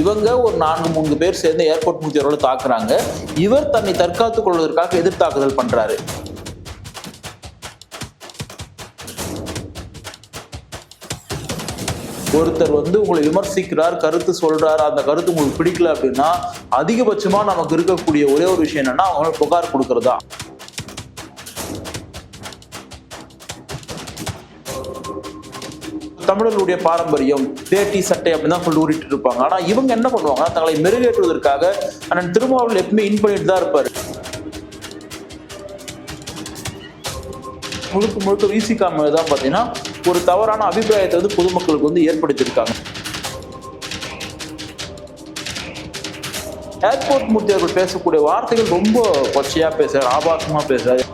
இவங்க ஒரு நான்கு மூன்று பேர் சேர்ந்து ஏர்போர்ட் மூர்த்தி தாக்குறாங்க. இவர் தன்னை தற்காத்துக் கொள்வதற்காக எதிர்த்தாக்குதல் பண்றாரு. ஒருத்தர் வந்து உங்களை விமர்சிக்கிறார் கருத்து சொல்றார் அந்த கருத்து உங்களுக்கு பிடிக்கல அப்படின்னா அதிகபட்சமா நமக்கு இருக்கக்கூடிய ஒரே ஒரு விஷயம் என்னன்னா அவங்கள புகார் கொடுக்கறதா. தமிழர்களுடைய பாரம்பரியம் வேட்டி சட்டை அப்படின்னு தான் சொல்லி ஊறிட்டு இருப்பாங்க ஆனால் இவங்க என்ன பண்ணுவாங்க தங்களை மெருகேற்றுவதற்காக அண்ணன் திருமாவளவன் எப்பவுமே இன் பண்ணிட்டு தான் இருப்பார். முழுக்க முழுக்க விசிகா தான் பார்த்தீங்கன்னா ஒரு தவறான அபிப்பிராயத்தை வந்து பொதுமக்களுக்கு வந்து ஏற்படுத்தியிருக்காங்க. ஏர்போர்ட் மூர்த்தி அவர்கள் பேசக்கூடிய வார்த்தைகள் ரொம்ப கொச்சையா பேசுகிறார் ஆபாசமாக பேசுகிறார்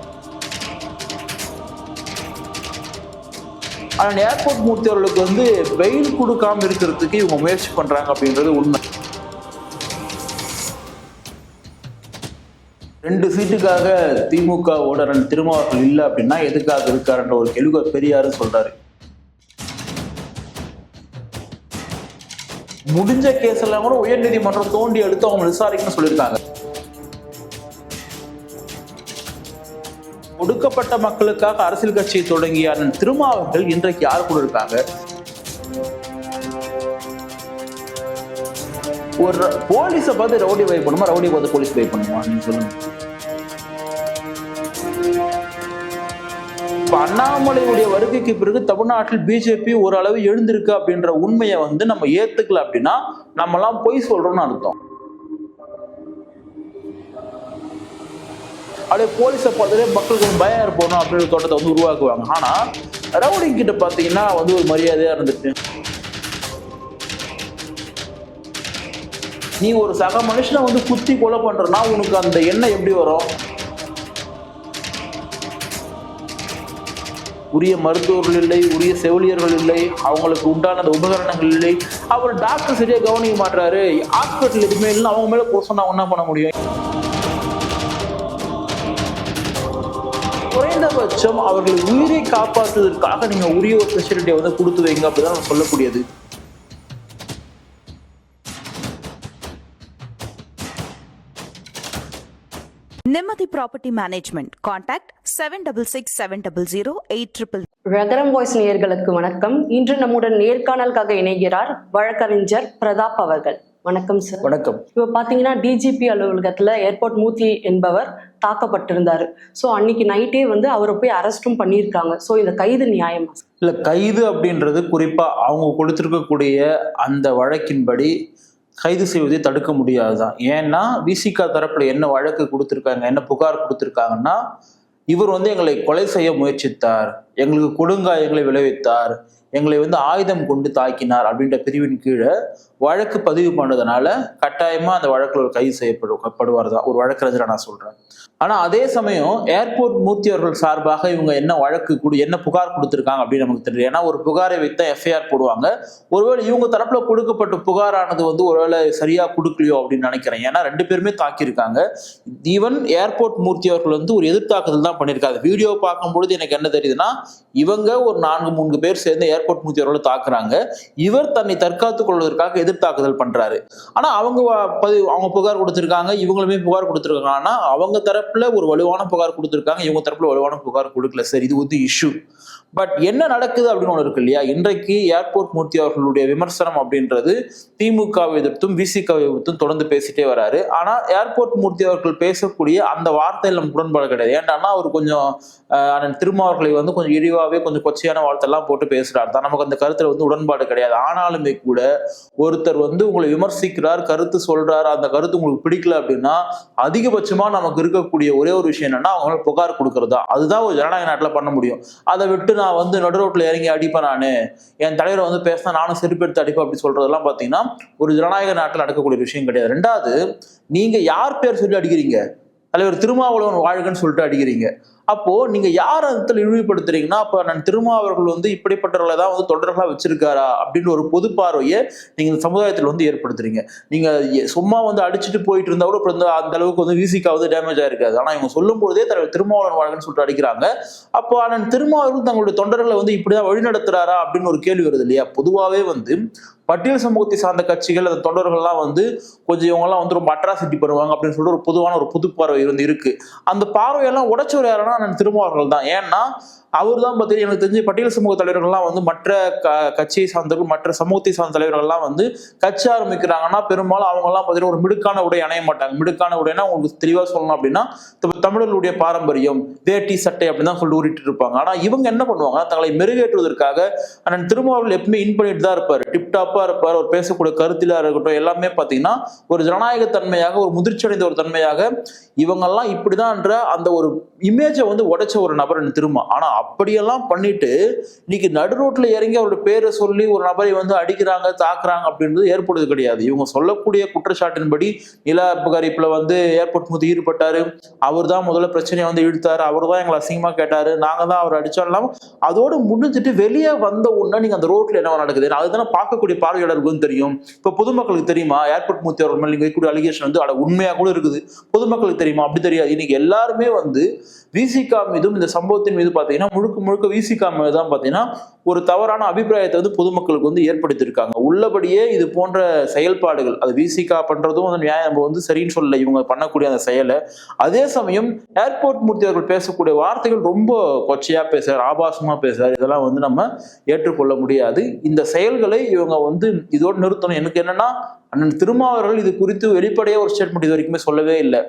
ஆனால் ஏர்போர்ட் மூர்த்தி அவர்களுக்கு வந்து வெயில் கொடுக்காம இருக்கிறதுக்கு இவங்க முயற்சி பண்ணுறாங்க அப்படின்றது உண்மை. ரெண்டு சீட்டுக்காக திமுக ரெண்டு திருமாவர்கள் இல்லை அப்படின்னா எதுக்காக இருக்காருன்ற ஒரு கேள்வி பெரியாரு சொல்றாரு. முடிஞ்ச கேஸ் எல்லாம் கூட உயர்நீதிமன்றம் தோண்டி எடுத்து அவங்க விசாரிக்கணும்னு சொல்லியிருக்காங்க. ஒடுக்கப்பட்ட மக்களுக்காக அரசியல் கட்சியை தொடங்கிய அண்ணன் திருமாவர்கள் இன்றைக்கு யார் கூட இருக்காங்க? ஒரு போலீஸை பார்த்து ரவுடி வை பண்ணுமா? ரவுடி பார்த்து போலீஸ் வை பண்ணுமா? நீங்க சொல்லுங்க. அண்ணாமலையுடைய வருகைக்கு பிறகு தமிழ்நாட்டில் பிஜேபி ஓரளவு எழுந்திருக்கு அப்படின்ற உண்மையை வந்து நம்ம ஏத்துக்கல அப்படின்னா நம்மலாம் பொய் சொல்றோம்னு அர்த்தம். அப்படியே போலீஸை பார்த்தாலே மக்களுக்கு ஒரு பயம் இருப்போம் அப்படின்ற தோட்டத்தை வந்து உருவாக்குவாங்க. ஆனால் ரவுடிங் கிட்ட பார்த்தீங்கன்னா வந்து ஒரு மரியாதையாக இருந்துட்டு நீ ஒரு சக மனுஷனை வந்து குத்தி கொலை பண்றனா உனக்கு அந்த எண்ணம் எப்படி வரும்? உரிய மருத்துவர்கள் இல்லை உரிய செவிலியர்கள் இல்லை அவங்களுக்கு உண்டான அந்த உபகரணங்கள் இல்லை. அவர் டாக்டர் சரியாக கவனிக்க மாட்டாரு ஹாஸ்பிட்டல் எதுவுமே இல்லை அவங்க மேலே போக சொன்னா என்ன பண்ண முடியும்? குறைந்தபட்சம் அவர்கள் உயிரை காப்பாற்றுவதற்காக நீங்க உரிய ஒரு ஃபெசிலிட்டியை வந்து கொடுத்து வைங்க அப்படிதான் சொல்லக்கூடியது. Nimati Property Management. Contact 766700 ரகரம் வாய்ஸ் நேயர்களுக்கு வணக்கம். இன்று நம்முடன் நேர்காணலுக்காக இணைகிறார் வழக்கறிஞர் பிரதாப் அவர்கள். வணக்கம் சார் வணக்கம். இப்போ பார்த்தீங்கன்னா டிஜிபி அலுவலகத்தில் ஏர்போர்ட் மூர்த்தி என்பவர் தாக்கப்பட்டிருந்தாரு. ஸோ அன்னைக்கு நைட்டே வந்து அவரை போய் அரெஸ்டும் பண்ணியிருக்காங்க. ஸோ இந்த கைது நியாயமா? இல்ல கைது அப்படின்றது குறிப்பா அவங்க கொடுத்திருக்கக்கூடிய அந்த வழக்கின்படி கைது செய்வதை தடுக்க முடியாதுதான். ஏன்னா விசிகா தரப்புல என்ன வழக்கு கொடுத்திருக்காங்க என்ன புகார் கொடுத்திருக்காங்கன்னா இவர் வந்து எங்களை கொலை செய்ய முயற்சித்தார். எங்களுக்கு கொடுங்காயங்களை விளைவித்தார். எங்களை வந்து ஆயுதம் கொண்டு தாக்கினார் அப்படின்ற பிரிவின் கீழே வழக்கு பதிவு பண்ணதுனால கட்டாயமா அந்த வழக்கில் ஒரு கைது செய்யப்படுவார் தான். ஒரு வழக்கறிஞரை நான் சொல்றேன். ஆனா அதே சமயம் ஏர்போர்ட் மூர்த்தி அவர்கள் சார்பாக இவங்க என்ன வழக்கு கொடு என்ன புகார் கொடுத்திருக்காங்க அப்படின்னு நமக்கு தெரியும் ஏன்னா ஒரு புகாரை வைத்தா எஃப்ஐஆர் போடுவாங்க. ஒருவேளை இவங்க தரப்புல கொடுக்கப்பட்ட புகாரானது வந்து ஒருவேளை சரியா கொடுக்கலையோ அப்படின்னு நினைக்கிறேன். ஏன்னா ரெண்டு பேருமே தாக்கியிருக்காங்க. ஈவன் ஏர்போர்ட் மூர்த்தி அவர்கள் வந்து ஒரு எதிர்த்தாக்குதல் தான் பண்ணியிருக்காங்க. வீடியோ பார்க்கும்பொழுது எனக்கு என்ன தெரியுதுன்னா இவங்க ஒரு நான்கு மூன்று பேர் சேர்ந்து ஏர்போர்ட் மூர்த்தி அவர்களை தாக்குறாங்க. இவர் தன்னை தற்காத்துக் கொள்வதற்காக எதிர்த்தாக்குதல் பண்றாரு. ஆனா அவங்க பதிவு அவங்க புகார் கொடுத்திருக்காங்க இவங்களுமே புகார் கொடுத்திருக்காங்க. ஆனா அவங்க தரப்புல ஒரு வலுவான புகார் கொடுத்துருக்காங்க. இவங்க தரப்புல வலுவான புகார் கொடுக்கல. சார் இது வந்து இஷ்யூ பட் என்ன நடக்குது அப்படின்னு ஒன்று இருக்கு இல்லையா? இன்றைக்கு ஏர்போர்ட் மூர்த்தி அவர்களுடைய விமர்சனம் அப்படின்றது திமுகவை எதிர்த்தும் விசிகவை எதிர்த்தும் தொடர்ந்து பேசிட்டே வராரு. ஆனால் ஏர்போர்ட் மூர்த்தி அவர்கள் பேசக்கூடிய அந்த வார்த்தையில் நமக்கு உடன்பாடு கிடையாது. ஏன்டான்னா அவர் கொஞ்சம் அண்ணன் திருமாவர்களை வந்து கொஞ்சம் இழிவாகவே கொஞ்சம் கொச்சையான வார்த்தைலாம் போட்டு பேசுகிறார் தான் நமக்கு அந்த கருத்தில் வந்து உடன்பாடு கிடையாது. ஆனாலுமே கூட ஒருத்தர் வந்து உங்களை விமர்சிக்கிறார் கருத்து சொல்கிறார் அந்த கருத்து உங்களுக்கு பிடிக்கல அப்படின்னா அதிகபட்சமாக நமக்கு இருக்கக்கூடிய ஒரே ஒரு விஷயம் என்னன்னா அவங்க புகார் கொடுக்குறதா. அதுதான் ஒரு ஜனநாயக நாட்டில் பண்ண முடியும். அதை விட்டு நான் வந்து நடுரோட்ல இறங்கி அடிப்பேன் நானு. என் தலைவரை வந்து பேசினா நானும் செருப்பெடுத்து அடிப்பேன் அப்படி சொல்றதெல்லாம் பாத்தீங்கன்னா ஒரு ஜனநாயக நாட்டில் நடக்கக்கூடிய விஷயம் கிடையாது. ரெண்டாவது நீங்க யார் பேர் சொல்லி அடிக்கிறீங்க? தலைவர் திருமாவளவன் வாழ்கன்னு சொல்லிட்டு அடிக்கிறீங்க. அப்போ நீங்க யார் அதில் இழிவுபடுத்துறீங்கன்னா அப்ப நான் திருமாவர்கள் வந்து இப்படிப்பட்டவர்களை தான் வந்து தொடர்களா வச்சிருக்காரா அப்படின்னு ஒரு பொது பார்வையை நீங்க இந்த சமுதாயத்தில் வந்து ஏற்படுத்துறீங்க. நீங்க சும்மா வந்து அடிச்சுட்டு போயிட்டு இருந்தா கூட இப்ப இந்த அந்த அளவுக்கு வந்து விசிகா வந்து டேமேஜ் ஆயிருக்காது. ஆனா இவங்க சொல்லும் பொழுதே தலைவர் திருமாவளவன் வாழ்கன்னு சொல்லிட்டு அடிக்கிறாங்க. அப்போ ஆனால் திருமாவர்கள் தங்களுடைய தொண்டர்களை வந்து இப்படிதான் வழிநடத்துறாரா அப்படின்னு ஒரு கேள்வி வருது இல்லையா? பொதுவாகவே வந்து பட்டியல் சமூகத்தை சார்ந்த கட்சிகள் அந்த தொண்டர்கள்லாம் வந்து கொஞ்சம் இவங்கெல்லாம் வந்து ரொம்ப அட்ராசிட்டி பண்ணுவாங்க அப்படின்னு சொல்லிட்டு ஒரு பொதுவான ஒரு புது பார்வை வந்து இருக்கு. அந்த பார்வையெல்லாம் உடைச்சவர் யாருன்னா நான் திருமாவர்கள் தான் ஏன்னா அவர் தான் பார்த்தீங்கன்னா எனக்கு தெரிஞ்சு பட்டியல் சமூக தலைவர்கள்லாம் வந்து மற்ற க கட்சியை சார்ந்தவர்கள் மற்ற சமூகத்தை சார்ந்த தலைவர்கள்லாம் வந்து கட்சி ஆரம்பிக்கிறாங்கன்னா பெரும்பாலும் அவங்கெல்லாம் பார்த்தீங்கன்னா ஒரு மிடுக்கான உடை அணைய மாட்டாங்க. மிடுக்கான உடைனா உங்களுக்கு தெளிவாக சொல்லணும் அப்படின்னா தமிழர்களுடைய பாரம்பரியம் வேட்டி சட்டை அப்படின்னு தான் சொல்லி ஊறிட்டு இருப்பாங்க. ஆனால் இவங்க என்ன பண்ணுவாங்க தங்களை மெருகேற்றுவதற்காக அண்ணன் திருமாவர்கள் எப்பவுமே இன் பண்ணிட்டு தான் இருப்பார். டிப்டாப்பாக இருப்பார். அவர் பேசக்கூடிய கருத்திலாக இருக்கட்டும் எல்லாமே பார்த்தீங்கன்னா ஒரு ஜனநாயக தன்மையாக ஒரு முதிர்ச்சி அடைந்த ஒரு தன்மையாக இவங்கெல்லாம் இப்படிதான்ற அந்த ஒரு இமேஜை வந்து உடைச்ச ஒரு நபர் எனக்கு திரும்ப ஆனால் அப்படியெல்லாம் பண்ணிட்டு இன்னைக்கு நடு ரோட்டில் இறங்கி அவரோட பேரை சொல்லி ஒரு நபரை வந்து அடிக்கிறாங்க தாக்குறாங்க அப்படின்றது ஏற்படுவது கிடையாது. இவங்க சொல்லக்கூடிய குற்றச்சாட்டின்படி நில அபகரிப்புல வந்து ஏர்போர்ட் முது ஈடுபட்டாரு. அவர் தான் முதல்ல பிரச்சனையை வந்து இழுத்தாரு. அவர் தான் எங்களை அசிங்கமா கேட்டாரு. நாங்க தான் அவர் அடிச்சாலும் அதோடு முடிஞ்சிட்டு வெளியே வந்த உடனே நீங்க அந்த ரோட்ல என்ன நடக்குது? அதுதானே பார்க்கக்கூடிய பார்வையாளர்களுக்கும் தெரியும். இப்ப பொதுமக்களுக்கு தெரியுமா? ஏர்போர்ட் மூர்த்தி அவர் மேலே வைக்கக்கூடிய அலிகேஷன் வந்து அட உண்மையா கூட இருக்குது. பொதுமக்களுக்கு தெரியுமா? அப்படி தெரியாது. இன்னைக்கு எல்லாருமே வந்து விசிகா மீதும் இந்த சம்பவத்தின் மீது முழுக்க முழுக்க விசிகா மீது தான் பார்த்தீங்கன்னா ஒரு தவறான அபிப்பிராயத்தை வந்து பொதுமக்களுக்கு வந்து ஏற்படுத்தியிருக்காங்க. உள்ளபடியே இது போன்ற செயல்பாடுகள் அது விசிகா பண்ணுறதும் வந்து நியாயம் நம்ம வந்து சரின்னு சொல்லல இவங்க பண்ணக்கூடிய அந்த செயலை. அதே சமயம் ஏர்போர்ட் மூர்த்தி அவர்கள் பேசக்கூடிய வார்த்தைகள் ரொம்ப கொச்சையாக பேசுகிறார் ஆபாசமாக பேசுகிறார் இதெல்லாம் வந்து நம்ம ஏற்றுக்கொள்ள முடியாது. இந்த செயல்களை இவங்க வந்து இதோடு நிறுத்தணும். எனக்கு என்னன்னா அண்ணன் திருமாவர்கள் இது குறித்து வெளிப்படையாக ஒரு ஸ்டேட்மெண்ட் இது வரைக்குமே சொல்லவே இல்லை.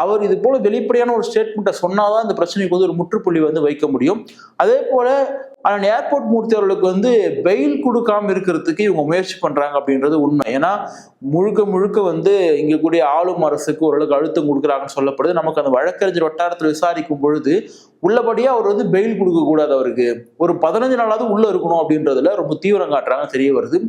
அவர் இது போல வெளிப்படையான ஒரு ஸ்டேட்மெண்ட்டை சொன்னாதான் இந்த பிரச்சனைக்கு வந்து ஒரு முற்றுப்புள்ளி வந்து வைக்க முடியும். அதே போல அண்ணன் ஏர்போர்ட் மூர்த்தி அவர்களுக்கு வந்து பெயில் கொடுக்காம இருக்கிறதுக்கு இவங்க முயற்சி பண்றாங்க அப்படின்றது உண்மை. ஏன்னா முழுக்க முழுக்க வந்து இங்க கூடிய ஆளும் அரசுக்கு ஓரளவுக்கு அழுத்தம் கொடுக்குறாங்கன்னு சொல்லப்படுது. நமக்கு அந்த வழக்கறிஞர் வட்டாரத்தில் விசாரிக்கும் பொழுது உள்ளபடியே அவர் வந்து பெயில் கொடுக்க கூடாது அவருக்கு. ஒரு பதினஞ்சு நாளாவது உள்ள இருக்கணும் அப்படின்றதுல ரொம்ப தீவிரம் காட்டுறாங்க தெரிய வருது.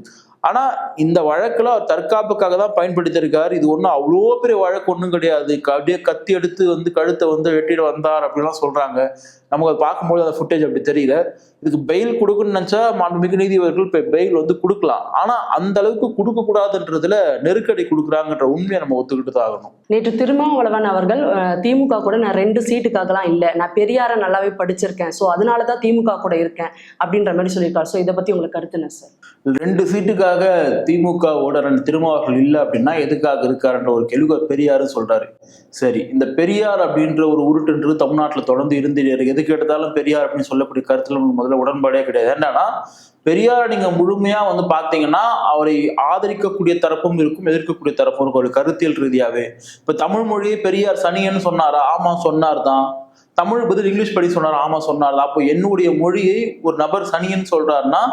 ஆனா இந்த வழக்குல அவர் தற்காப்புக்காக தான் பயன்படுத்தியிருக்காரு. இது ஒன்றும் அவ்வளோ பெரிய வழக்கு ஒன்றும் கிடையாது. க- அப்படியே கத்தி எடுத்து வந்து கழுத்தை வந்து வெட்டிட்டு வந்தார் அப்படிலாம் சொல்றாங்க. நமக்கு அதை பார்க்கும்போது அந்த ஃபுட்டேஜ் அப்படி தெரியல. இதுக்கு பெயில் கொடுக்கணும்னு நினைச்சா மாண்புமிகு நீதிபதிகள் இப்போ பெயில் வந்து கொடுக்கலாம். ஆனா அந்த அளவுக்கு கொடுக்க கூடாதுன்றதுல நெருக்கடி கொடுக்குறாங்கன்ற உண்மையை நம்ம ஒத்துக்கிட்டு தான் ஆகணும். நேற்று திருமாவளவன் அவர்கள் திமுக கூட நான் ரெண்டு சீட்டுக்காகலாம் இல்லை. நான் பெரியாரை நல்லாவே படிச்சிருக்கேன். ஸோ அதனால தான் திமுக கூட இருக்கேன் அப்படின்ற மாதிரி சொல்லியிருக்காரு. ஸோ இதை பத்தி உங்களுக்கு கருத்து என்ன சார் ரெண்டு சீட்டுக்காக திமுகவோட ரெண்டு திருமாவர்கள் இல்லை அப்படின்னா எதுக்காக இருக்காருன்ற ஒரு கேள்வி பெரியாருன்னு சொல்றாரு. சரி இந்த பெரியார் அப்படின்ற ஒரு உருட்டுன்றது தமிழ்நாட்டில் தொடர்ந்து இருந்து எதுக்கு எடுத்தாலும் பெரியார் அப்படின்னு சொல்லக்கூடிய கருத்துல முதல்ல உடன்பாடே கிடையாது. என்னன்னா பெரியார் நீங்க முழுமையா வந்து பாத்தீங்கன்னா அவரை ஆதரிக்கக்கூடிய தரப்பும் இருக்கும் எதிர்க்கக்கூடிய தரப்பும் இருக்கும். ஒரு கருத்தியல் ரீதியாவே. இப்ப தமிழ் மொழியை பெரியார் சனியன்னு சொன்னாரா? ஆமா சொன்னார் தான் தமிழ் பதில் இங்கிலீஷ் படி சொன்னார் ஆமா சொன்னார் அப்போ என்னுடைய மொழியை ஒரு நபர் சனியன்னு சொல்றாருன்னா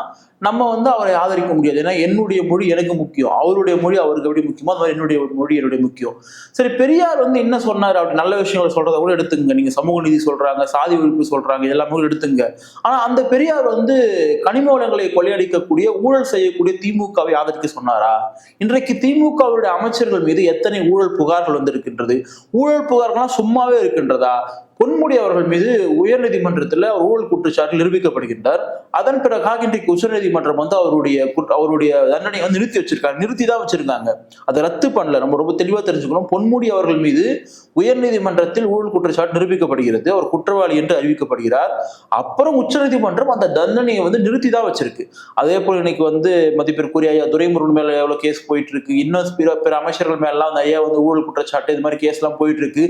நம்ம வந்து அவரை ஆதரிக்க முடியாது. ஏன்னா என்னுடைய மொழி எனக்கு முக்கியம். அவருடைய மொழி அவருக்கு எப்படி முக்கியமோ அது மாதிரி என்னுடைய மொழி என்னுடைய முக்கியம். சரி பெரியார் வந்து என்ன சொன்னார் அப்படி? நல்ல விஷயங்கள் சொல்றதை கூட எடுத்துங்க நீங்க சமூக நீதி சொல்றாங்க சாதி ஒழிப்பு சொல்றாங்க இதெல்லாமே கூட எடுத்துங்க ஆனா அந்த பெரியார் வந்து கனிம வளங்களை கொள்ளையடிக்கக்கூடிய ஊழல் செய்யக்கூடிய திமுகவை ஆதரிக்க சொன்னாரா? இன்றைக்கு திமுகவுடைய அமைச்சர்கள் மீது எத்தனை ஊழல் புகார்கள் வந்திருக்கின்றது? ஊழல் புகார்கள்லாம் சும்மாவே இருக்கின்றதா? பொன்முடி அவர்கள் மீது உயர்நீதிமன்றத்தில் அவர் ஊழல் குற்றச்சாட்டு நிரூபிக்கப்படுகின்றார். அதன் பிறகாக இன்றைக்கு உச்சநீதிமன்றம் வந்து அவருடைய அவருடைய தண்டனை வந்து நிறுத்தி வச்சிருக்காங்க. நிறுத்தி தான் வச்சிருக்காங்க அதை ரத்து பண்ணல. நம்ம ரொம்ப தெளிவா தெரிஞ்சுக்கணும். பொன்முடி அவர்கள் மீது உயர்நீதிமன்றத்தில் ஊழல் குற்றச்சாட்டு நிரூபிக்கப்படுகிறது. அவர் குற்றவாளி என்று அறிவிக்கப்படுகிறார். அப்புறம் உச்சநீதிமன்றம் அந்த தண்டனையை வந்து நிறுத்தி தான் வச்சிருக்கு. அதே போல் இன்னைக்கு வந்து மதிப்பிற்குரிய ஐயா துரைமுருகன் மேல எவ்வளவு கேஸ் போயிட்டு இருக்கு இன்னும் பிற பிற அமைச்சர்கள் மேலாம் ஐயா வந்து ஊழல் குற்றச்சாட்டு இது மாதிரி கேஸ் எல்லாம் போயிட்டு இருக்கு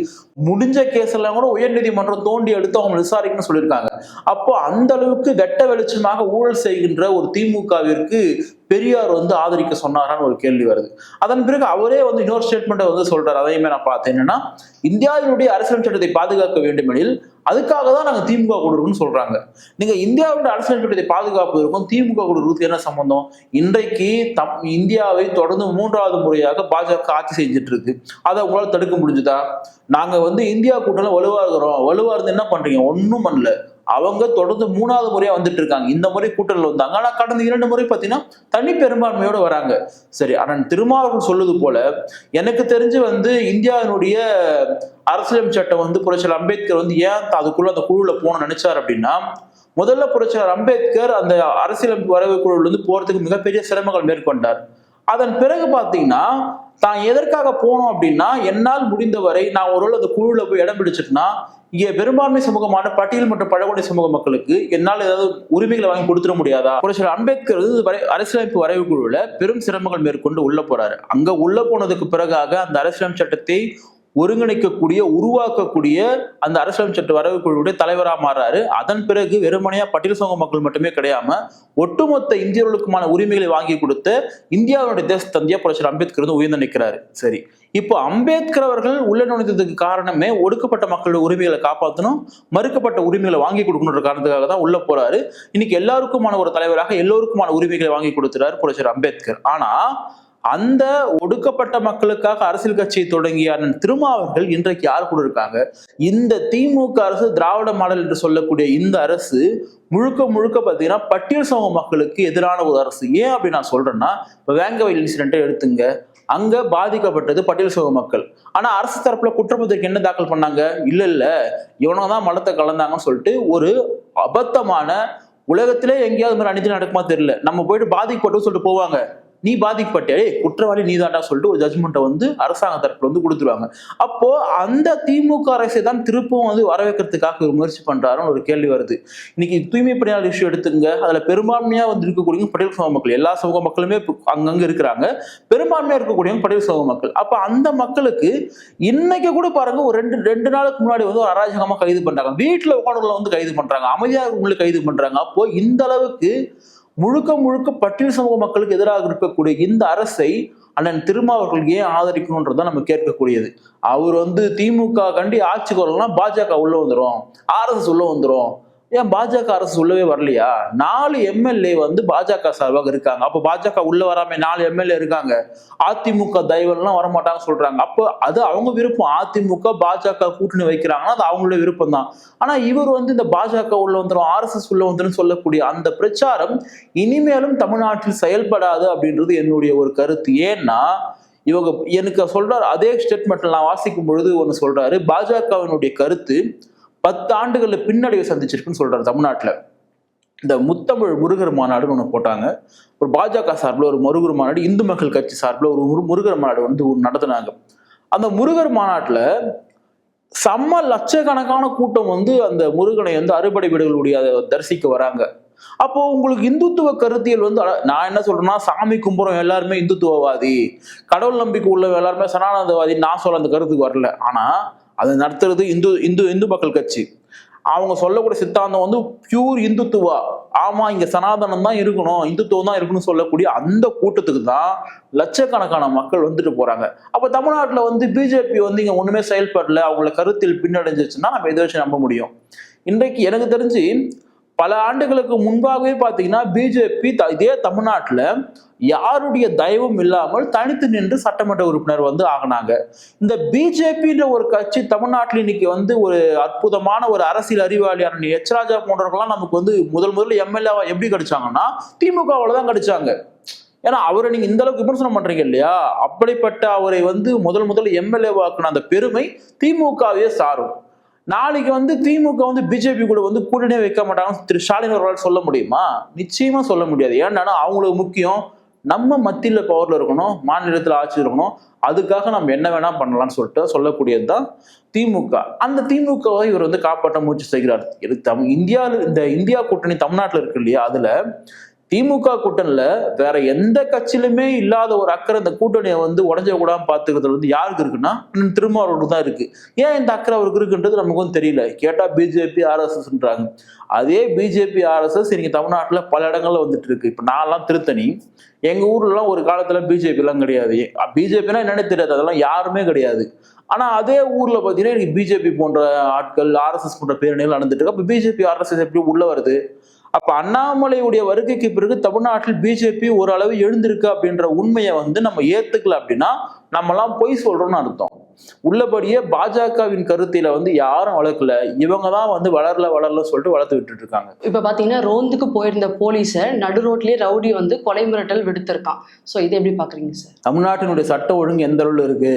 முடிஞ்ச கேஸ் எல்லாம் கூட உயர் உயர்நீதிமன்றம் தோண்டி எடுத்து அவங்க விசாரிக்கணும்னு சொல்லியிருக்காங்க. அப்போ அந்த அளவுக்கு வெட்ட வெளிச்சமாக ஊழல் செய்கின்ற ஒரு திமுகவிற்கு பெரியார் வந்து ஆதரிக்க சொன்னாரான்னு ஒரு கேள்வி வருது. அதன் பிறகு அவரே வந்து இன்னொரு ஸ்டேட்மெண்ட்டை வந்து சொல்றாரு. அதையுமே நான் பார்த்தேன். என்னன்னா இந்தியாவினுடைய அரசியல் சட்டத்தை பாதுகாக்க வேண்டுமெனில் அதுக்காக தான் நாங்கள் திமுக கூட இருக்கோம்னு சொல்றாங்க. நீங்க இந்தியாவுடைய அரசியல் சட்டத்தை பாதுகாப்பதற்கும் திமுக கூட என்ன சம்பந்தம்? இன்றைக்கு தம் இந்தியாவை தொடர்ந்து மூன்றாவது முறையாக பாஜக ஆட்சி செஞ்சுட்டு இருக்கு அதை உங்களால் தடுக்க முடிஞ்சுதா? நாங்க வந்து இந்தியா கூட்டணி வலுவா இருக்கிறோம். வலுவா இருந்து என்ன பண்றீங்க? ஒன்றும் பண்ணல. அவங்க தொடர்ந்து மூணாவது முறையா வந்துட்டு இருக்காங்க. இந்த முறை கூட்டணியில் வந்தாங்க. ஆனா கடந்த இரண்டு முறை பார்த்தீங்கன்னா தனி பெரும்பான்மையோட வராங்க. சரி ஆனால் திருமாவர்கள் சொல்லுது போல எனக்கு தெரிஞ்சு வந்து இந்தியாவினுடைய அரசியலமைப்பு சட்டம் வந்து புரட்சியர் அம்பேத்கர் வந்து ஏன் அதுக்குள்ள அந்த குழுல போகணும்னு நினைச்சார் அப்படின்னா முதல்ல புரட்சியர் அம்பேத்கர் அந்த அரசியலமைப்பு வரவு குழுவில் வந்து போறதுக்கு மிகப்பெரிய சிரமங்கள் மேற்கொண்டார். அதன் பிறகு பார்த்தீங்கன்னா தான் எதற்காக போனோம் அப்படின்னா என்னால் முடிந்தவரை நான் ஒரு அந்த குழுவில் போய் இடம் பிடிச்சிட்டுனா இங்கே பெரும்பான்மை சமூகமான பட்டியல் மற்றும் பழங்குடி சமூக மக்களுக்கு என்னால் ஏதாவது உரிமைகளை வாங்கி கொடுத்துட முடியாதா? புரட்சியாளர் அம்பேத்கர் வரை அரசியலமைப்பு வரைவு குழுவில் பெரும் சிரமங்கள் மேற்கொண்டு உள்ள போறாரு. அங்க உள்ள போனதுக்கு பிறகாக அந்த அரசியலமைப்பு சட்டத்தை ஒருங்கிணைக்கக்கூடிய உருவாக்கக்கூடிய அந்த அரசியலமைப்பு சட்ட வரவு குழுவுடைய தலைவராக மாறாரு. அதன் பிறகு வெறுமனையா பட்டியல் சமூக மக்கள் மட்டுமே கிடையாம ஒட்டுமொத்த இந்தியர்களுக்குமான உரிமைகளை வாங்கி கொடுத்து இந்தியாவுடைய தேச தந்தியா புரட்சர் அம்பேத்கர் வந்து உயர்ந்து நிற்கிறாரு. சரி. இப்போ அம்பேத்கர் அவர்கள் உள்ள நுழைந்ததுக்கு காரணமே ஒடுக்கப்பட்ட மக்களோட உரிமைகளை காப்பாற்றணும் மறுக்கப்பட்ட உரிமைகளை வாங்கி கொடுக்கணுன்ற காரணத்துக்காக தான் உள்ள போறாரு. இன்னைக்கு எல்லாருக்குமான ஒரு தலைவராக எல்லோருக்குமான உரிமைகளை வாங்கி கொடுத்துறாரு புரட்சர் அம்பேத்கர். ஆனா அந்த ஒடுக்கப்பட்ட மக்களுக்காக அரசியல் கட்சியை தொடங்கிய அண்ணன் திருமாவர்கள் இன்றைக்கு யார் கூட இருக்காங்க? இந்த திமுக அரசு திராவிட மாடல் என்று சொல்லக்கூடிய இந்த அரசு முழுக்க முழுக்க பார்த்தீங்கன்னா பட்டியல் சமூக மக்களுக்கு எதிரான ஒரு அரசு. ஏன் அப்படி நான் சொல்றேன்னா இப்போ வேங்கவயல் இன்சிடென்ட்டை எடுத்துங்க. அங்க பாதிக்கப்பட்டது பட்டியல் சமூக மக்கள். ஆனா அரசு தரப்புல குற்றப்பத்திரிக்கை என்ன தாக்கல் பண்ணாங்க? இல்ல இல்ல. தான் மலத்தை கலந்தாங்கன்னு சொல்லிட்டு ஒரு அபத்தமான உலகத்திலே எங்கேயாவது மாதிரி அநீதி நடக்குமா தெரியல. நம்ம போயிட்டு பாதிக்கப்பட்டு சொல்லிட்டு போவாங்க. நீ பாதிக்கப்பட்டே குற்றவாளி நீதாண்டா சொல்லிட்டு ஒரு ஜட்மெண்ட்டை வந்து அரசாங்க தரப்புல வந்து கொடுத்துருவாங்க. அப்போ அந்த திமுக அரசை தான் திருப்பவும் வந்து வரவேற்கிறதுக்காக ஒரு முயற்சி பண்றாருன்னு ஒரு கேள்வி வருது. இன்னைக்கு தூய்மை பணியாளர் இஷ்யூ எடுத்துங்க அதுல பெரும்பான்மையா வந்து இருக்கக்கூடிய பட்டியல் சமூக மக்கள். எல்லா சமூக மக்களுமே அங்கங்க இருக்கிறாங்க. பெரும்பான்மையா இருக்கக்கூடியவங்க பட்டியல் சமூக மக்கள். அப்ப அந்த மக்களுக்கு இன்னைக்கு கூட பாருங்க ஒரு ரெண்டு ரெண்டு நாளுக்கு முன்னாடி வந்து ஒரு அராஜகமா கைது பண்றாங்க. வீட்டுல உட்காந்துள்ள வந்து கைது பண்றாங்க. அமைதியாக உங்களுக்கு கைது பண்றாங்க. அப்போ இந்த அளவுக்கு முழுக்க முழுக்க பட்டியல் சமூக மக்களுக்கு எதிராக இருக்கக்கூடிய இந்த அரசை அண்ணன் திருமாவர்கள் ஏன் ஆதரிக்கணுன்றதான் நம்ம கேட்கக்கூடியது. அவர் வந்து திமுக கண்டி ஆட்சி வரலாம் பாஜக உள்ள வந்துடும் ஆர்எஸ்எஸ் உள்ள வந்துடும் ஏன் பாஜக அரசு உள்ளவே வரலையா? நாலு எம்எல்ஏ வந்து பாஜக சார்பாக இருக்காங்க. அப்போ பாஜக உள்ள வராம நாலு எம்எல்ஏ இருக்காங்க. அதிமுக தயவெல்லாம் வரமாட்டாங்க சொல்றாங்க. அப்போ அது அவங்க விருப்பம். அதிமுக பாஜக கூட்டணி வைக்கிறாங்கன்னா அது அவங்களோட விருப்பம் தான் ஆனா இவர் வந்து இந்த பாஜக உள்ள வந்துடும் ஆர்எஸ்எஸ் உள்ள வந்துடும் சொல்லக்கூடிய அந்த பிரச்சாரம் இனிமேலும் தமிழ்நாட்டில் செயல்படாது அப்படின்றது என்னுடைய ஒரு கருத்து. ஏன்னா இவங்க எனக்கு சொல்றாரு அதே ஸ்டேட்மெண்ட் நான் வாசிக்கும் பொழுது ஒன்று சொல்றாரு பாஜகவினுடைய கருத்து பத்து ஆண்டுகளில் பின்னடைவை சந்திச்சிருக்குன்னு சொல்றாரு தமிழ்நாட்டில். இந்த முத்தமிழ் முருகர் மாநாடுன்னு ஒன்று போட்டாங்க. ஒரு பாஜக சார்பில் ஒரு முருகர் மாநாடு இந்து மக்கள் கட்சி சார்பில் ஒரு முருகர் மாநாடு வந்து நடத்தினாங்க. அந்த முருகர் மாநாட்டில் செம்ம லட்சக்கணக்கான கூட்டம் வந்து அந்த முருகனை வந்து அறுபடை வீடுகளுடைய தரிசிக்க வராங்க. அப்போ உங்களுக்கு இந்துத்துவ கருத்தியல் வந்து அட- நான் என்ன சொல்றேன்னா சாமி கும்புறம் எல்லாருமே இந்துத்துவவாதி கடவுள் நம்பிக்கை உள்ளவங்க எல்லாருமே சனானந்தவாதி நான் சொல்ல அந்த கருத்துக்கு வரல. ஆனா அதை நடத்துறது இந்து இந்து இந்து மக்கள் கட்சி. அவங்க சொல்லக்கூடிய சித்தாந்தம் வந்து பியூர் இந்துத்துவா. ஆமா இங்க சனாதனம் தான் இருக்கணும் இந்துத்துவம் தான் இருக்கணும்னு சொல்லக்கூடிய அந்த கூட்டத்துக்கு தான் லட்சக்கணக்கான மக்கள் வந்துட்டு போறாங்க. அப்ப தமிழ்நாட்டுல வந்து பிஜேபி வந்து இங்க ஒண்ணுமே செயல்படல அவங்கள கருத்தில் பின்னடைஞ்சிச்சுன்னா நம்ம எதை வச்சு நம்ப முடியும்? இன்றைக்கு எனக்கு தெரிஞ்சு பல ஆண்டுகளுக்கு முன்பாகவே பார்த்தீங்கன்னா பிஜேபி இதே தமிழ்நாட்டுல யாருடைய தயவும் இல்லாமல் தனித்து நின்று சட்டமன்ற உறுப்பினர் வந்து ஆகினாங்க. இந்த பிஜேபின்ற ஒரு கட்சி தமிழ்நாட்டில் இன்னைக்கு வந்து ஒரு அற்புதமான ஒரு அரசியல் அறிவாளியான எச் ராஜா போன்றவர்கள்லாம் நமக்கு வந்து முதல் முதல்ல எம்எல்ஏவா எப்படி கிடைச்சாங்கன்னா திமுகவில் தான் கிடைச்சாங்க. ஏன்னா அவரை நீங்க இந்த அளவுக்கு விமர்சனம் பண்றீங்க இல்லையா? அப்படிப்பட்ட அவரை வந்து முதல் முதல் எம்எல்ஏ வாக்குன அந்த பெருமை திமுகவே சாரும். நாளைக்கு வந்து திமுக வந்து பிஜேபி கூட வந்து கூட்டணியே வைக்க மாட்டாங்கன்னு திரு ஸ்டாலின் அவர்களால் சொல்ல முடியுமா? நிச்சயமா சொல்ல முடியாது. ஏன்னா அவங்களுக்கு முக்கியம் நம்ம மத்தியில் பவர்ல இருக்கணும் மாநிலத்தில் ஆட்சி இருக்கணும். அதுக்காக நம்ம என்ன வேணா பண்ணலாம்னு சொல்லிட்டு சொல்லக்கூடியது தான் திமுக. அந்த திமுகவை இவர் வந்து காப்பாற்ற முயற்சி செய்கிறார். இது தம் இந்தியாவில் இந்த இந்தியா கூட்டணி தமிழ்நாட்டில் இருக்கு இல்லையா? அதுல திமுக கூட்டணியில வேற எந்த கட்சியிலுமே இல்லாத ஒரு அக்கறை இந்த கூட்டணியை வந்து உடஞ்ச கூடாம பாத்துக்கிறது வந்து யாருக்கு இருக்குன்னா அண்ணன் திருமாவளவருக்கு தான் இருக்கு. ஏன் இந்த அக்கறை அவருக்கு இருக்குன்றது நமக்கு வந்து தெரியல. கேட்டா பிஜேபி ஆர்எஸ்எஸ்ன்றாங்க அதே பிஜேபி ஆர்எஸ்எஸ் இன்னைக்கு தமிழ்நாட்டுல பல இடங்கள்ல வந்துட்டு இருக்கு. இப்ப நான்லாம் திருத்தணி. எங்க ஊர்லலாம் ஒரு காலத்துல பிஜேபி எல்லாம் கிடையாது. பிஜேபினா என்னன்னு தெரியாது. அதெல்லாம் யாருமே கிடையாது. ஆனா அதே ஊர்ல பாத்தீங்கன்னா எனக்கு பிஜேபி போன்ற ஆட்கள் ஆர்எஸ்எஸ் போன்ற பேரணிகள் நடந்துட்டு இருக்கு. அப்ப பிஜேபி ஆர்எஸ்எஸ் எப்படி உள்ள வருது? அப்ப அண்ணாமலையுடைய வருகைக்கு பிறகு தமிழ்நாட்டில் பிஜேபி ஓரளவு எழுந்திருக்கு அப்படின்ற உண்மையை வந்து நம்ம ஏத்துக்கல அப்படின்னா நம்மலாம் பொய் சொல்றோம்னு அர்த்தம். உள்ளபடியே பாஜகவின் கருத்தில வந்து யாரும் வளர்க்கல. இவங்க தான் வந்து வளரல வளரல சொல்லிட்டு வளர்த்து விட்டுட்டு இருக்காங்க இப்ப பாத்தீங்கன்னா ரோந்துக்கு போயிருந்த போலீஸை நடு ரோட்லயே ரவுடி வந்து கொலை மிரட்டல் விடுத்திருக்கான். சோ இதை எப்படி பாக்குறீங்க சார் தமிழ்நாட்டினுடைய சட்ட ஒழுங்கு எந்த அளவுல இருக்கு?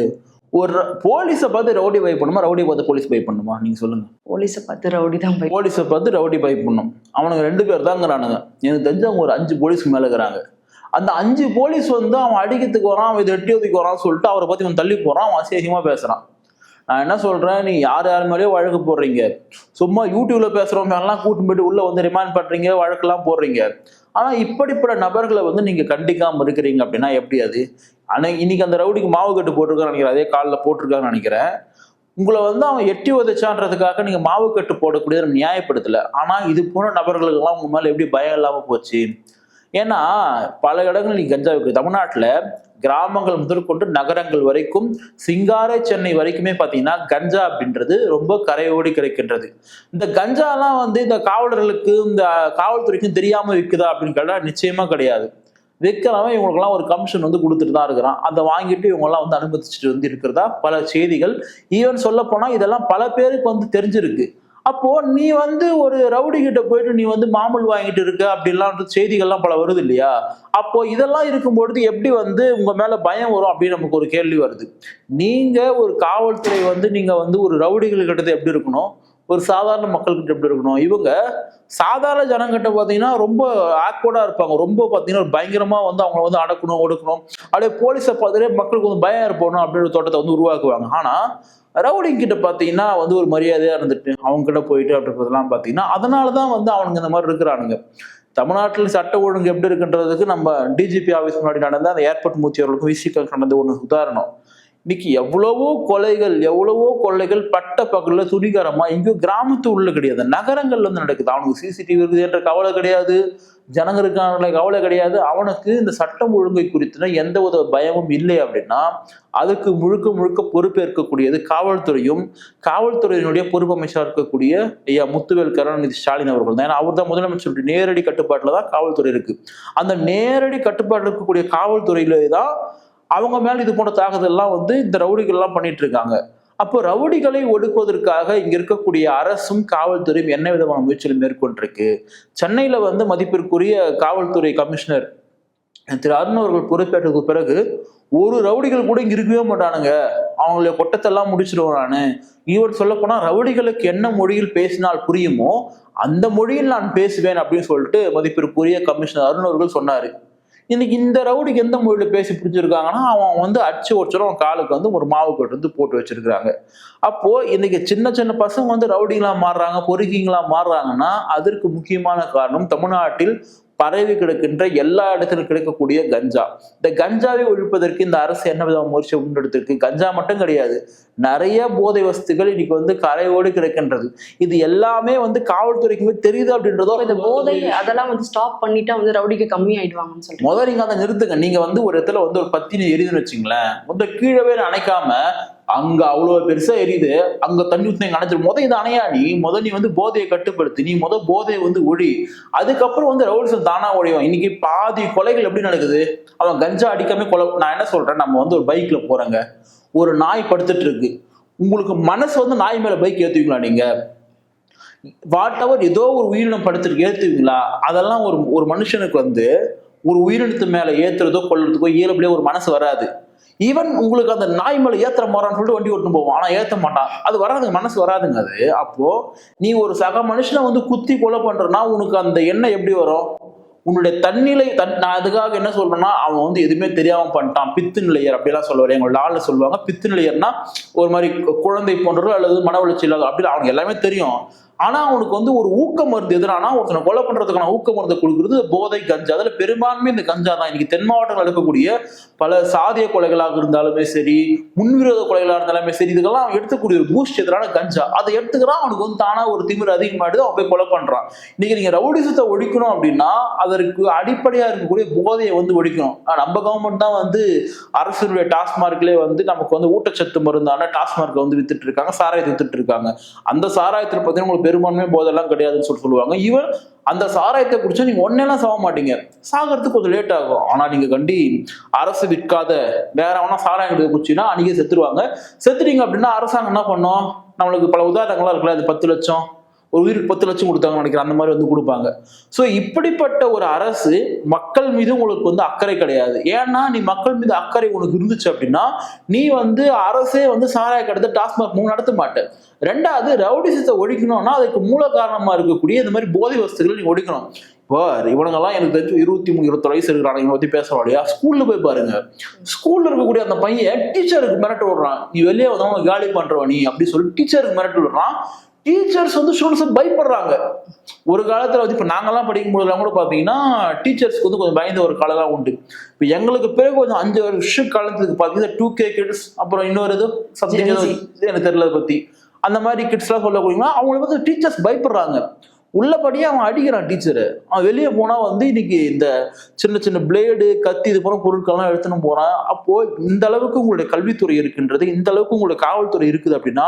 ஒரு போலீஸை பார்த்து ரவுடி பை பண்ணுமா? ரவுடி பார்த்து போலீஸ் பை பண்ணுமா? நீங்க சொல்லுங்க. போலீஸை பார்த்து ரவுடி தான் போய் போலீஸை பார்த்து ரவுடி பை பண்ணும். அவனுங்க ரெண்டு பேர் தாங்கிறானுங்க. எனக்கு தெரிஞ்சு அவங்க ஒரு அஞ்சு போலீஸ்க்கு மேல இருக்கிறாங்க. அந்த அஞ்சு போலீஸ் வந்து அவன் அடிக்கிறதுக்கு வரான் அவன் இதை எட்டி ஒதுக்கி வரான்னு சொல்லிட்டு அவரை பத்தி அவன் தள்ளி போறான் அவன் அசிங்கமா பேசுறான். நான் என்ன சொல்றேன்? நீ யார் யார் மேலேயோ வழக்கு போடுறீங்க. சும்மா யூடியூப்ல பேசுறவங்க எல்லாம் கூட்டு போயிட்டு உள்ள வந்து ரிமாண்ட் பண்றீங்க வழக்கெல்லாம் போடுறீங்க. ஆனா இப்படிப்பட்ட நபர்களை வந்து நீங்க கண்டிக்காம இருக்கிறீங்க அப்படின்னா எப்படி அது? ஆனா இன்னைக்கு அந்த ரவுடிக்கு மாவு கட்டு போட்டிருக்கான்னு நினைக்கிறேன். அதே காலில் போட்டிருக்கான்னு நினைக்கிறேன். உங்களை வந்து அவன் எட்டி உதைச்சான்றதுக்காக நீங்க மாவு கட்டு போடக்கூடிய நியாயப்படுத்தல. ஆனா இது போன்ற நபர்களுக்கெல்லாம் உங்க மேல எப்படி பயம் இல்லாம போச்சு? ஏன்னா பல இடங்கள் நீங்கள் கஞ்சா விற்குது தமிழ்நாட்டுல கிராமங்கள் முதற்கொண்டு நகரங்கள் வரைக்கும் சிங்கார சென்னை வரைக்குமே பார்த்தீங்கன்னா கஞ்சா அப்படின்றது ரொம்ப கரையோடி கிடைக்கின்றது. இந்த கஞ்சாலாம் வந்து இந்த காவலர்களுக்கு இந்த காவல்துறைக்கும் தெரியாமல் விற்குதா அப்படின்னு கேட்டால் நிச்சயமா கிடையாது. விற்கிறவன் இவங்களுக்கெல்லாம் ஒரு கமிஷன் வந்து கொடுத்துட்டு தான் இருக்கிறான். அதை வாங்கிட்டு இவங்கெல்லாம் வந்து அனுமதிச்சுட்டு வந்து இருக்கிறதா? பல செய்திகள். ஈவன் சொல்ல போனால் இதெல்லாம் பல பேருக்கு வந்து தெரிஞ்சிருக்கு. அப்போ நீ வந்து ஒரு ரவுடி கிட்ட போயிட்டு நீ வந்து மாமூல் வாங்கிட்டு இருக்க அப்படிலாம் செய்திகள்லாம் பல வருது இல்லையா? அப்போ இதெல்லாம் இருக்கும்பொழுது எப்படி வந்து உங்க மேல பயம் வரும் அப்படின்னு நமக்கு ஒரு கேள்வி வருது. நீங்க ஒரு காவல்துறை வந்து நீங்க வந்து ஒரு ரவுடிகள் கிட்ட எப்படி இருக்கணும்? ஒரு சாதாரண மக்கள்கிட்ட எப்படி இருக்கணும்? இவங்க சாதாரண ஜனங்கிட்ட பார்த்தீங்கன்னா ரொம்ப ஆக்வர்டா இருப்பாங்க. ரொம்ப பார்த்தீங்கன்னா ஒரு பயங்கரமா வந்து அவங்கள வந்து அடக்கணும் ஒடுக்கணும். அப்படியே போலீஸை பார்த்துட்டு மக்களுக்கு வந்து பயம் இருப்பணும் அப்படின்ற தோட்டத்தை வந்து உருவாக்குவாங்க. ஆனா ரவுடிங் கிட்ட பார்த்தீங்கன்னா வந்து ஒரு மரியாதையாக இருந்துட்டு அவங்க கிட்ட போயிட்டு அப்படின்றதெல்லாம் பார்த்தீங்கன்னா அதனால தான் வந்து அவனுங்க இந்த மாதிரி இருக்கிறானுங்க. தமிழ்நாட்டில் சட்ட ஒழுங்கு எப்படி இருக்குன்றதுக்கு நம்ம டிஜிபி ஆஃபீஸ் முன்னாடி நடந்த அந்த ஏர்போர்ட் மூச்சி விசிக்காக விசிக்க நடந்த ஒன்று உதாரணம். இன்னைக்கு எவ்வளவோ கொலைகள் எவ்வளவோ கொள்ளைகள் பட்ட பகலில் துணிகரமாக எங்கேயோ கிராமத்து உள்ள கிடையாது. நகரங்கள்ல இருந்து நடக்குது. அவனுக்கு சிசிடிவி இருக்குது என்ற கவலை கிடையாது. ஜனங்களுக்கான கவலை கிடையாது. அவனுக்கு இந்த சட்டம் ஒழுங்கை குறித்துன எந்த வித பயமும் இல்லை அப்படின்னா அதுக்கு முழுக்க முழுக்க பொறுப்பேற்கக்கூடியது காவல்துறையும் காவல்துறையினுடைய பொறுப்பு அமைச்சராக இருக்கக்கூடிய ஐயா முத்துவேல் கருணாநிதி ஸ்டாலின் அவர்கள் தான். ஏன்னா அவர் தான் முதலமைச்சருடைய நேரடி கட்டுப்பாட்டில் தான் காவல்துறை இருக்கு. அந்த நேரடி கட்டுப்பாட்டில் இருக்கக்கூடிய காவல்துறையில தான் அவங்க மேல இது போன்ற தாக்குதல்லாம் வந்து இந்த ரவுடிகள் எல்லாம் பண்ணிட்டு இருக்காங்க. அப்போ ரவுடிகளை ஒடுக்குவதற்காக இங்க இருக்கக்கூடிய அரசும் காவல்துறையும் என்ன விதமான முயற்சிகள் மேற்கொண்டிருக்கு? சென்னையில வந்து மதிப்பிற்குரிய காவல்துறை கமிஷனர் திரு அருண் அவர்கள் பொறுப்பேற்றதுக்கு பிறகு ஒரு ரவுடிகள் கூட இங்க இருக்கவே மாட்டானுங்க. அவங்களுடைய கொட்டத்தெல்லாம் முடிச்சிடுவோம் நான். ஈவன் சொல்ல போனா ரவுடிகளுக்கு என்ன மொழியில் பேசினால் புரியுமோ அந்த மொழியில் நான் பேசுவேன் அப்படின்னு சொல்லிட்டு மதிப்பிற்குரிய கமிஷனர் அருண் அவர்கள் சொன்னாரு. இன்னைக்கு இந்த ரவுடிக்கு எந்த மொழியில பேசி பிடிச்சிருக்காங்கன்னா அவன் வந்து அடிச்சு ஒடிச்சிடும் அவன் காலுக்கு வந்து ஒரு மாவு கட்டு வந்து போட்டு வச்சிருக்கிறாங்க. அப்போ இன்னைக்கு சின்ன சின்ன பசங்க வந்து ரவுடிங்களா மாறுறாங்க பொறுக்கிங்களா மாறுறாங்கன்னா அதற்கு முக்கியமான காரணம் தமிழ்நாட்டில் பரவி கிடக்கின்ற எல்லா இடத்திலும் கிடைக்கக்கூடிய கஞ்சா. இந்த கஞ்சாவை ஒழிப்பதற்கு இந்த அரசு என்ன விதமான முயற்சி முன்னெடுத்திருக்கு? கஞ்சா மட்டும் கிடையாது. நிறைய போதை வஸ்துகள் இன்னைக்கு வந்து கரையோடு கிடக்கின்றது. இது எல்லாமே வந்து காவல்துறைக்குமே தெரியுது அப்படின்றதோ இந்த போதை அதெல்லாம் வந்து ஸ்டாப் பண்ணிட்டா வந்து ரவுடிக்கு கம்மி ஆயிடுவாங்கன்னு சொல்றேன் முதல்ல நீங்க அதை நிறுத்துங்க. நீங்க வந்து ஒரு இடத்துல வந்து ஒரு பத்தினி எரியுதுன்னு வச்சுங்களேன். முதல் கீழவே அணைக்காம அங்க அவ்வளவு பெருசா எரியுது. அங்க தண்ணி ஊத்தி அணைச்சிரு முத இது அணையா நீ முத நீ வந்து போதையை கட்டுப்படுத்தி. நீ முத போதையை வந்து ஒழி. அதுக்கப்புறம் வந்து ரவுடிசம் தானா ஒழியும். இன்னைக்கு பாதி கொலைகள் எப்படி நடக்குது? அவன் கஞ்சா அடிக்காம கொலை நான் என்ன சொல்றேன்? நம்ம வந்து ஒரு பைக்ல போறோங்க. ஒரு நாய் படுத்துட்டு இருக்கு. உங்களுக்கு மனசு வந்து நாய் மேல பைக் ஏத்துவீங்களா நீங்க? வாட் எவர் ஏதோ ஒரு உயிரினம் படுத்துட்டு ஏத்துவீங்களா? அதெல்லாம் ஒரு ஒரு மனுஷனுக்கு வந்து ஒரு உயிரினத்து மேலே ஏத்துறதோ கொள்றதுக்கோ இயல்புலேயே ஒரு மனசு வராது. ஈவன் உங்களுக்கு அந்த நாய் மேலே ஏத்துற மாறான்னு சொல்லிட்டு வண்டி ஓட்டு போவோம். ஆனால் ஏற்ற மாட்டான் அது வராதுங்க மனசு வராதுங்க அது. அப்போ நீ ஒரு சக மனுஷனை வந்து குத்தி கொலை பண்றனா உனக்கு அந்த எண்ணம் எப்படி வரும்? உன்னுடைய தன்னிலை தன் நான் அதுக்காக என்ன சொல்றேன்னா அவன் வந்து எதுவுமே தெரியாம பண்ணிட்டான். பித்து நிலையர் அப்படிலாம் சொல்லுவாரு. எங்களோட ஆள்ல சொல்லுவாங்க. பித்து நிலையர்னா ஒரு மாதிரி குழந்தை போன்றதோ அல்லது மன வளர்ச்சி இல்லாத அப்படி அவனுக்கு எல்லாமே தெரியும். ஆனா அவனுக்கு வந்து ஒரு ஊக்க மருந்து எதுனா ஒருத்தனை கொலை பண்றதுக்கான ஊக்க மருந்து கொடுக்குறது போதை கஞ்சா. அதுல பெரும்பான்மை இந்த கஞ்சா தான். இன்னைக்கு தென் மாவட்டங்கள் எடுக்கக்கூடிய பல சாதிய கொலைகளாக இருந்தாலுமே சரி முன்விரோத கொலைகளாக இருந்தாலுமே சரி இதுக்கெல்லாம் எடுத்துக்கூடிய எடுத்துக்கூடிய பூஸ்ட் எதிரான கஞ்சா. அதை எடுத்துக்கிறான் அவனுக்கு வந்து தானா ஒரு திமிர் அதிகமாயிடுது அவன் போய் கொலை பண்றான். இன்னைக்கு நீங்க ரவுடிசத்தை ஒழிக்கணும் அப்படின்னா அதற்கு அடிப்படையா இருக்கக்கூடிய போதையை வந்து ஒழிக்கணும். நம்ம கவர்மெண்ட் தான் வந்து அரசினுடைய டாஸ்மார்க்லேயே வந்து நமக்கு வந்து ஊட்டச்சத்து மருந்தான டாஸ்மார்க்கை வந்து வித்துட்டு இருக்காங்க சாராயத்தை வித்துட்டு இருக்காங்க. அந்த சாராயத்தில் பார்த்தீங்கன்னா உங்களுக்கு பெரும்பான்மை போதெல்லாம் கிடையாதுன்னு சொல்லி சொல்லுவாங்க. ஈவன் அந்த சாராயத்தை குடிச்சா நீங்க ஒன்னெல்லாம் சாக மாட்டீங்க. சாகிறதுக்கு கொஞ்சம் லேட் ஆகும். ஆனா நீங்க கண்டி அரசு விற்காத வேற எவனா சாராயம் எடுத்து குடிச்சின்னா அன்னைக்கே செத்துருவாங்க. செத்துட்டீங்க அப்படின்னா அரசாங்கம் என்ன பண்ணும்? நம்மளுக்கு பல உதாரணங்கள்லாம் இருக்குல்ல அது பத்து லட்சம். ஒரு உயிருக்கு பத்து லட்சம் கொடுத்தாங்கன்னு நினைக்கிறேன் அந்த மாதிரி வந்து கொடுப்பாங்க. ஸோ இப்படிப்பட்ட ஒரு அரசு மக்கள் மீது உங்களுக்கு வந்து அக்கறை கிடையாது. ஏன்னா நீ மக்கள் மீது அக்கறை உனக்கு இருந்துச்சு அப்படின்னா நீ வந்து அரசே வந்து சாராய கடத்த டாஸ்மாக் மூணு நடத்த மாட்டேன் ரெண்டாவது ரவுடிசத்தை ஒழிக்கணும்னா அதுக்கு மூல காரணமாக இருக்கக்கூடிய இந்த மாதிரி போதை வஸ்துகளை நீ ஒழிக்கணும். இப்போ இவனுங்கெல்லாம் எனக்கு தெரிஞ்சு இருபத்தி மூணு இருபத்தி வயசு இருக்கிறாங்க இவங்க பற்றி பேசுகிறோம் இல்லையா ஸ்கூலில் போய் பாருங்க. ஸ்கூலில் இருக்கக்கூடிய அந்த பையன் டீச்சருக்கு மிரட்டு விடுறான். நீ வெளியே வந்தவங்க காலி பண்ணுறவ நீ அப்படி சொல்லி டீச்சருக்கு மிரட்டு விடுறான். டீச்சர்ஸ் வந்து ஸ்டூடெண்ட்ஸ் பயப்படுறாங்க. ஒரு காலத்துல வந்து இப்போ நாங்கெல்லாம் படிக்கும் போதெல்லாம் கூட பார்த்தீங்கன்னா டீச்சர்ஸ்க்கு வந்து கொஞ்சம் பயந்த ஒரு காலம்லாம் உண்டு. இப்போ எங்களுக்கு பிறகு கொஞ்சம் அஞ்சு வருஷம் காலத்துக்கு பார்த்தீங்கன்னா டூ கே கிட்ஸ் அப்புறம் இன்னொரு ஏதோ சப்ஜெக்ட். இது எனக்கு தெரியல பத்தி. அந்த மாதிரி கிட்ஸ்லாம் சொல்லக்கூடியவங்க அவங்களுக்கு வந்து டீச்சர்ஸ் பயப்படுறாங்க. உள்ளபடியே அவன் அடிக்கிறான் டீச்சரு அவன் வெளியே போனா வந்து இன்னைக்கு இந்த சின்ன சின்ன பிளேடு கத்தி இது போன பொருட்கள்லாம் எடுத்துன்னு போறான். அப்போ இந்த அளவுக்கு உங்களுடைய கல்வித்துறை இருக்கின்றது இந்த அளவுக்கு உங்களுடைய காவல்துறை இருக்குது அப்படின்னா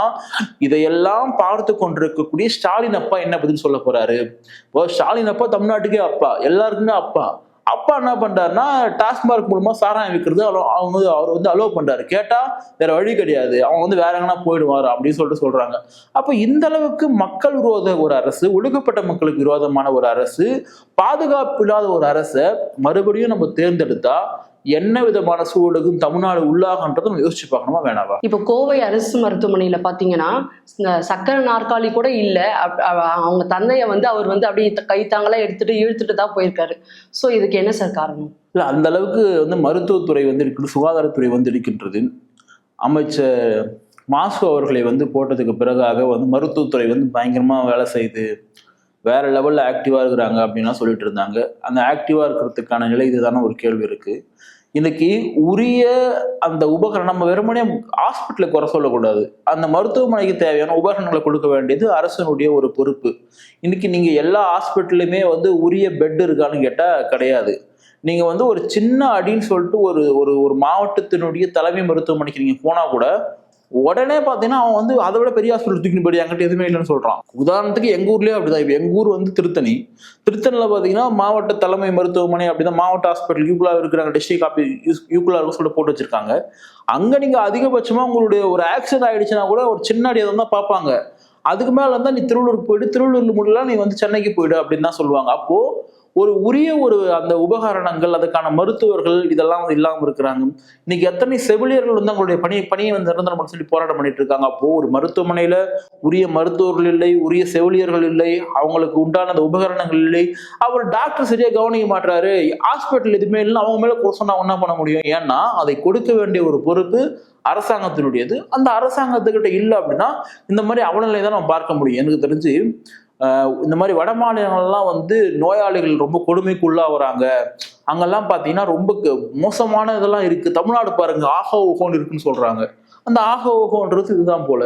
இதையெல்லாம் பார்த்து கொண்டிருக்கக்கூடிய ஸ்டாலின் அப்பா என்ன பதில் சொல்ல போறாரு? இப்போ ஸ்டாலின் அப்பா தமிழ்நாட்டுக்கே அப்பா. எல்லாருக்குமே அப்பா. அப்பா என்ன பண்றாருன்னா டாஸ்மார்க் மூலமா சாராயம் விற்கிறது அவங்க வந்து அவர் வந்து அலோவ் பண்றாரு. கேட்டா வேற வழி கிடையாது. அவன் வந்து வேற எங்கன்னா போயிடுவாரு அப்படின்னு சொல்லிட்டு சொல்றாங்க. அப்போ இந்த அளவுக்கு மக்கள் விரோத ஒரு அரசு ஒடுக்கப்பட்ட மக்களுக்கு விரோதமான ஒரு அரசு பாதுகாப்பு இல்லாத ஒரு அரசை மறுபடியும் நம்ம தேர்ந்தெடுத்தா என்ன விதமான சூழலுக்கும் தமிழ்நாடு உள்ளாகன்றதை நம்ம யோசிச்சு பார்க்கணுமா வேணாவா? இப்போ கோவை அரசு மருத்துவமனையில பாத்தீங்கன்னா சக்கர நாற்காலி கூட இல்ல. அவங்க தந்தைய வந்து அவர் வந்து அப்படியே கைத்தாங்களா எடுத்துட்டு இழுத்துட்டு தான் போயிருக்காரு. சோ இதுக்கு என்ன சார் காரணம்? இல்ல அந்த அளவுக்கு வந்து மருத்துவத்துறை வந்து இருக்குது சுகாதாரத்துறை வந்து இருக்கின்றது. அமைச்சர் மாசு அவர்களை வந்து போட்டதுக்கு பிறகாக வந்து மருத்துவத்துறை வந்து பயங்கரமா வேலை செய்யுது வேற லெவல்ல ஆக்டிவா இருக்கிறாங்க அப்படின்லாம் சொல்லிட்டு இருந்தாங்க. அந்த ஆக்டிவா இருக்கிறதுக்கான நிலை இதுதானே ஒரு கேள்வி இருக்கு. இன்னைக்கு உரிய அந்த உபகரணம் நம்ம வெறுமனே ஹாஸ்பிட்டலுக்கு குறை சொல்லக்கூடாது. அந்த மருத்துவமனைக்கு தேவையான உபகரணங்களை கொடுக்க வேண்டியது அரசனுடைய ஒரு பொறுப்பு. இன்னைக்கு நீங்க எல்லா ஹாஸ்பிட்டல்லையுமே வந்து உரிய பெட் இருக்கான்னு கேட்டா கிடையாது. நீங்க வந்து ஒரு சின்ன அடின்னு சொல்லிட்டு ஒரு ஒரு ஒரு மாவட்டத்தினுடைய தலைமை மருத்துவமனைக்கு நீங்க போனா கூட உடனே பார்த்தீங்கன்னா அவன் வந்து அதை விட பெரிய ஹாஸ்பிட்டல் தூக்கின்னு போய் என்கிட்ட எதுவுமே இல்லைன்னு சொல்றான். உதாரணத்துக்கு எங்க ஊர்லயே அப்படிதான். இப்போ எங்க ஊர் வந்து திருத்தணி. திருத்தணியில் பார்த்தீங்கன்னா மாவட்ட தலைமை மருத்துவமனை அப்படிதான். மாவட்ட ஹாஸ்பிட்டல் யூக்குலா இருக்கிறாங்க டிஸ்ட்ரிக் காப்பி யூக்குலா இருக்கும் சொல்லிட்டு போட்டு வச்சிருக்காங்க. அங்க நீங்க அதிகபட்சமா உங்களுடைய ஒரு ஆக்சிடென்ட் ஆயிடுச்சுன்னா கூட ஒரு சின்ன அடியை தான் பார்ப்பாங்க. அதுக்கு மேல இருந்தா நீ திருவள்ளூருக்கு போயிட்டு திருவள்ளூர்ல முடியல நீ வந்து சென்னைக்கு போயிடு அப்படின்னு தான் சொல்லுவாங்க. அப்போ ஒரு உரிய ஒரு அந்த உபகரணங்கள் அதுக்கான மருத்துவர்கள் இதெல்லாம் வந்து இல்லாமல் இருக்கிறாங்க. இன்னைக்கு எத்தனை செவிலியர்கள் வந்து அவங்களுடைய பணி பணியை வந்து நிரந்தரம் சொல்லி போராட்டம் பண்ணிட்டு இருக்காங்க. அப்போ ஒரு மருத்துவமனையில உரிய மருத்துவர்கள் இல்லை உரிய செவிலியர்கள் இல்லை அவங்களுக்கு உண்டான அந்த உபகரணங்கள் இல்லை. அவர் டாக்டர் சரியா கவனிக்க மாட்டாரு ஹாஸ்பிட்டல் எதுவுமே இல்லை அவங்க மேல குறை சொன்னா என்ன பண்ண முடியும். ஏன்னா அதை கொடுக்க வேண்டிய ஒரு பொறுப்பு அரசாங்கத்தினுடையது. அந்த அரசாங்கத்துக்கிட்ட இல்லை அப்படின்னா இந்த மாதிரி அவலநிலை தான் நம்ம பார்க்க முடியும். எனக்கு தெரிஞ்சு இந்த மாதிரி வட மாநிலங்கள்லாம் வந்து நோயாளிகள் ரொம்ப கொடுமைக்கு உள்ளாகுறாங்க அங்கெல்லாம் பார்த்தீங்கன்னா ரொம்ப க- மோசமான இதெல்லாம் இருக்குது தமிழ்நாடு பாருங்க ஆக ஓகோன்னு இருக்குன்னு சொல்கிறாங்க அந்த ஆக ஓகோன்றது இதுதான் போல.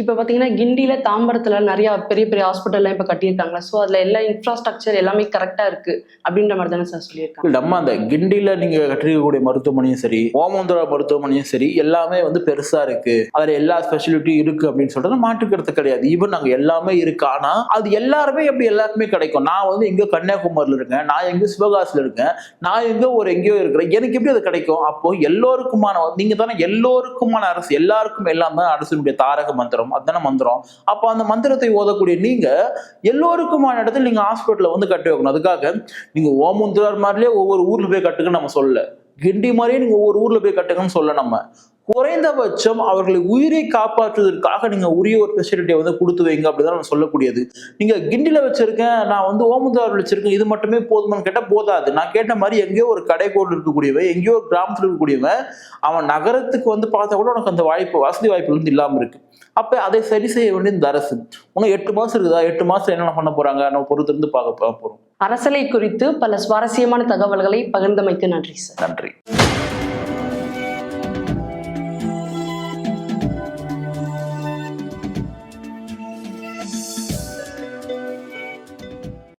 இப்ப பாத்தீங்கன்னா கிண்டியில் தாம்பரத்துல நிறைய பெரிய பெரிய ஹாஸ்பிட்டல்லாம் இப்ப கட்டியிருக்காங்க. சோ அதுல எல்லா இன்ஃப்ராஸ்ட்ரக்சர் எல்லாமே கரெக்டா இருக்கு அப்படின்ற மாதிரி தானே சார் சொல்லியிருக்காங்க. நம்ம அந்த கிண்டில நீங்க கட்டிருக்கக்கூடிய மருத்துவமனையும் சரி ஓமந்தரா மருத்துவமனையும் சரி எல்லாமே வந்து பெருசா இருக்கு. அதுல எல்லா ஸ்பெஷலிட்டியும் இருக்கு அப்படின்னு சொல்றது மாற்றுக்கிறது கிடையாது. ஈவன் நாங்க எல்லாமே இருக்கு. ஆனா அது எல்லாருமே எப்படி எல்லாருக்குமே கிடைக்கும்? நான் வந்து எங்கேயோ கன்னியாகுமரியில இருக்கேன் நான் எங்கேயோ சிவகாசில இருக்கேன் நான் எங்கேயோ ஒரு எங்கேயோ இருக்கிறேன். எனக்கு எப்படி அது கிடைக்கும்? அப்போ எல்லோருக்குமான நீங்க தானே எல்லோருக்குமான அரசு எல்லாருக்கும் எல்லாம் தான் அரசினுடைய தாரக மந்திரம். அதுதானே மந்திரம்? அப்போ அந்த மந்திரத்தை ஓதக்கூடிய நீங்க எல்லோருக்குமான இடத்துல நீங்க ஹாஸ்பிட்டலில் வந்து கட்டி வைக்கணும். அதுக்காக நீங்க ஓமுந்திரார் மாதிரிலே ஒவ்வொரு ஊர்ல போய் கட்டுக்குன்னு நம்ம சொல்லலை. கிண்டி மாதிரியே நீங்க ஒவ்வொரு ஊர்ல போய் கட்டுங்கன்னு சொல்ல நம்ம. குறைந்தபட்சம் அவர்களை உயிரை காப்பாற்றுவதற்காக நீங்க உரிய ஒரு ஃபெசிலிட்டியை வந்து கொடுத்து வைங்க அப்படிதான் நம்ம சொல்லக்கூடியது. நீங்க கிண்டில வச்சிருக்கேன் நான் வந்து ஓமுந்தார் வச்சிருக்கேன் இது மட்டுமே போதுமான்னு கேட்டா போதாது. நான் கேட்ட மாதிரி எங்கேயோ ஒரு கடைக்கோடு இருக்கக்கூடியவன் எங்கேயோ ஒரு கிராமத்துல இருக்கக்கூடியவன் அவன் நகரத்துக்கு வந்து பார்த்தா கூட உனக்கு அந்த வாய்ப்பு வசதி வாய்ப்புகள் வந்து இல்லாம இருக்கு. அப்ப அதை சரி செய்ய வேண்டிய இந்த அரசு. உனக்கு எட்டு மாசம் இருக்குதா? எட்டு மாசம் என்னென்ன பண்ண போறாங்க? நம்ம பொறுத்து இருந்து பார்க்க பார்க்க போறோம். அரசலை குறித்து பல சுவாரஸ்யமான தகவல்களை பகிர்ந்தமைக்கு நன்றி சார். நன்றி.